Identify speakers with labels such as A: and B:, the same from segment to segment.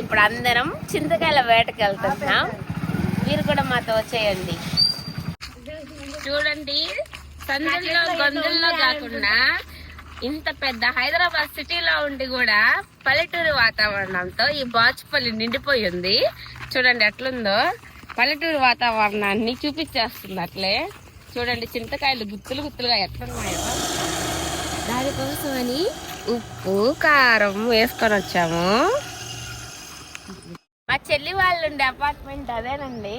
A: ఇప్పుడు అందరం చింతకాయల వేటకి వెళ్తున్నాం. మీరు కూడా మాతో వచ్చేయండి చూడండి సందుల్లో గొంతుల్లో కాకుండా ఇంత పెద్ద హైదరాబాద్ సిటీలో ఉండి కూడా పల్లెటూరు వాతావరణంతో ఈ బాచుపల్లి నిండిపోయి ఉంది. చూడండి ఎట్లుందో. పల్లెటూరు వాతావరణాన్ని చూపించేస్తుంది అట్లే. చూడండి చింతకాయలు గుత్తులు గుత్తులుగా ఎట్లున్నాయో. దానికోసమని ఉప్పు కారం వేసుకొని వచ్చాము. మా చెల్లి వాళ్ళు ఉండే అపార్ట్మెంట్ అదేనండి.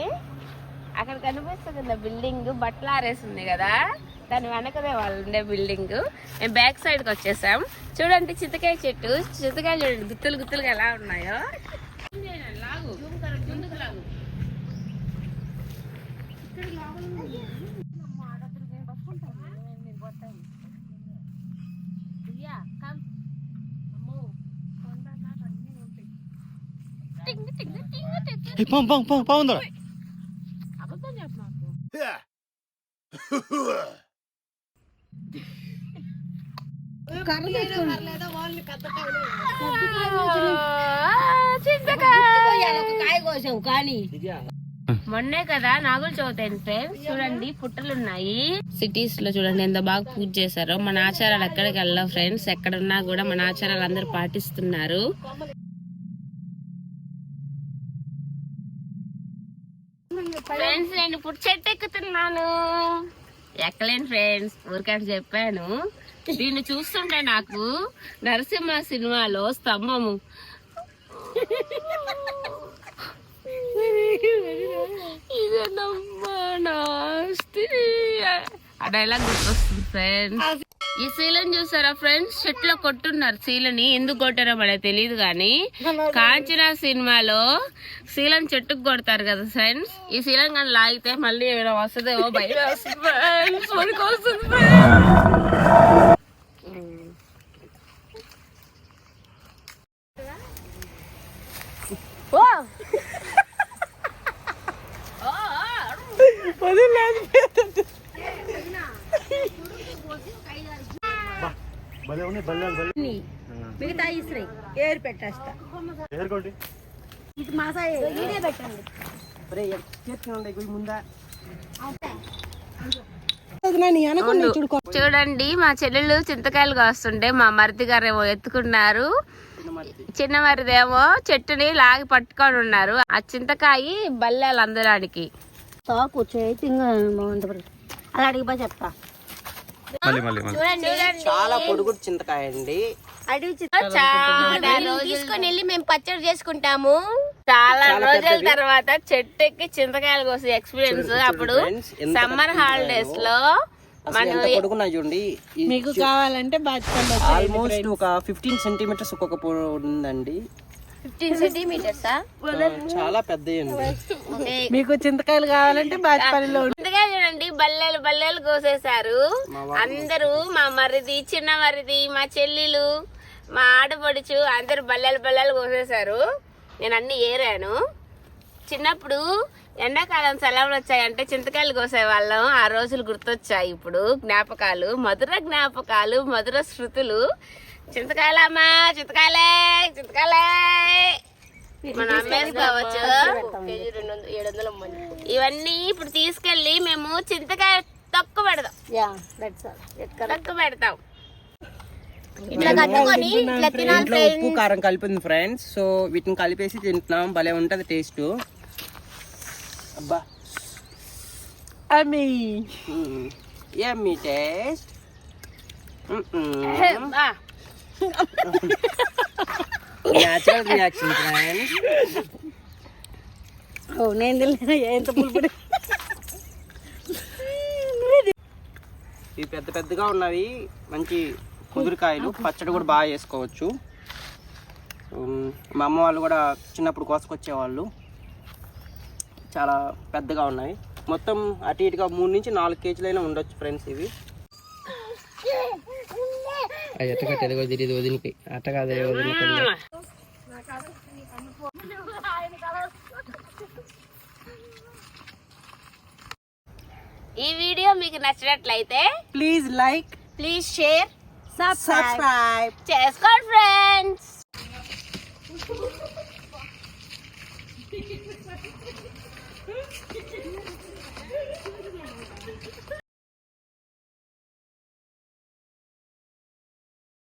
A: అక్కడ కనిపిస్తుంది కదా బిల్డింగ్ బట్టలు ఆరేసింది కదా. దాని వెనకదే వాళ్ళు ఉండే బిల్డింగ్. మేము బ్యాక్ సైడ్కి వచ్చేసాం. చూడండి చింతకాయ చెట్టు. చింతకాయ చూడండి గుత్తులు గుత్తులుగా ఎలా ఉన్నాయో. లాగు. ముందుకు లాగు.
B: ఏ, పాము పాము పాము పాము ఉందా
A: అబద్ధం.
C: కాయ కానీ
A: మొన్నే కదా నాగుల చవితి ఫ్రెండ్స్ చూడండి పుట్టలు ఉన్నాయి సిటీస్లో చూడండి ఎంత బాగా పూజ చేశారో. మన ఆచారాలు ఎక్కడికి వెళ్ళాం ఫ్రెండ్స్ ఎక్కడున్నా కూడా మన ఆచారాలు అందరూ పాటిస్తున్నారు. ఫ్రెండ్స్ నేను ఇప్పుడు చెట్టు ఎక్కుతున్నాను. ఎక్కలేను ఫ్రెండ్స్ ఊరికని చెప్పాను. దీన్ని చూస్తుంటే నాకు నరసింహ సినిమాలో స్తంభము. ఇదేనమ్మా నా ఆ డైలాగ్ గుర్తొస్తుంది ఫ్రెండ్స్ ఈ శీలను చూసారా ఫ్రెండ్స్ చెట్లో కొట్టున్నారు శీలని ఎందుకు కొట్టారో మనకి తెలియదు కానీ కాంచనా సినిమాలో శీలం చెట్టుకు కొడతారు కదా ఫ్రెండ్స్ ఈ శీలం కానీ లాగితే మళ్ళీ ఏమైనా వస్తుందేమో బయట వస్తుంది మనకు వస్తుంది friends. ఓ
B: భలే ఉన్నాయి భలే భలే
C: మిగతా ఇస్త్రీ ఏరు పెట్టేస్తా.
B: ఏరుకోండి.
C: ఇది మాసాయి ఇదే పెట్టండి.
A: ఉండు. చూడండి మా చెల్లెలు చింతకాయలు కాస్తుంటే మా మరిది గారు ఏమో ఎత్తుకున్నారు. చిన్న మరిదేమో చెట్టుని లాగి పట్టుకొని ఉన్నారు. ఆ చింతకాయ బల్లెలు అందడానికి
C: తాకు చేతి బాగుంది. అలా అడిగిపో చెప్తా.
B: మళ్ళీ మళ్ళీ మళ్ళీ.
D: చాలా పొడుగుడు చింతకాయ అండి
C: తీసుకొని వెళ్ళి మేము పచ్చడి చేసుకుంటాము.
A: చాలా రోజుల తర్వాత చెట్టు ఎక్కి చింతకాయలు కోసే ఎక్స్పీరియన్స్ అప్పుడు సమ్మర్
D: హాలిడేస్లో చూడండి. మీకు కావాలంటే ఆల్మోస్ట్ ఒక ఫిఫ్టీన్ సెంటీమీటర్స్ ఒక్కొక్క ఉందండి.
C: ఫిఫ్టీన్ సెంటీమీటర్సా
D: ఆ, చాలా పెద్ద
C: మీకు చింతకాయలు కావాలంటే బాజ్పల్లిలో
A: చూడండి బల్లెలు బల్లెలు కోసేశారు. అందరూ మా మరిది చిన్న మరిది మా చెల్లెలు మా ఆడపడుచు అందరూ బల్లెలు బల్లెలు కోసేశారు. నేను అన్ని ఏరాను. చిన్నప్పుడు ఎండాకాలం సెలవులు వచ్చాయంటే చింతకాయలు కోసేవాళ్ళం. ఆ రోజులు గుర్తొచ్చాయి ఇప్పుడు. జ్ఞాపకాలు మధుర జ్ఞాపకాలు మధుర శృతులు. చింతకాయలమ్మా చింతకాయలే చింతకాయలే. ఇవన్నీ ఇప్పుడు తీసుకెళ్ళి మేము చింతకాయ తక్కువ పెడదాం.
C: యా దట్స్ ఆల్
A: తక్కువ పెడతాం.
C: ఇట్లా కట్టుకొని ఇట్లా తినాలి
D: దీంట్లో ఉప్పు కారం కలిపింది ఫ్రెండ్స్. సో వీటిని కలిపేసి తింటున్నాం. భలే ఉంటది టేస్ట్ అబ్బా.
C: అమ్మి
D: టేస్ట్ న్యాచురల్ రియాక్షన్ ఫ్రెండ్స్
C: ఓ నేను తెలియదు ఎంత పులుపుడు?
D: ఇవి పెద్ద పెద్దగా ఉన్నవి మంచి కుదురుకాయలు పచ్చడి కూడా బాగా చేసుకోవచ్చు. మా అమ్మ వాళ్ళు కూడా చిన్నప్పుడు కోసుకొచ్చేవాళ్ళు. చాలా పెద్దగా ఉన్నాయి మొత్తం అటు ఇటుగా మూడు నుంచి నాలుగు కేజీలైనా ఉండొచ్చు ఫ్రెండ్స్ ఇవి. అది ఎట్ట కట్టేది కూడా తెలియదు వదిలికి అట్ట కాదు వదిలికి
A: video
D: नचते please
A: like please
D: share
A: subscribe friends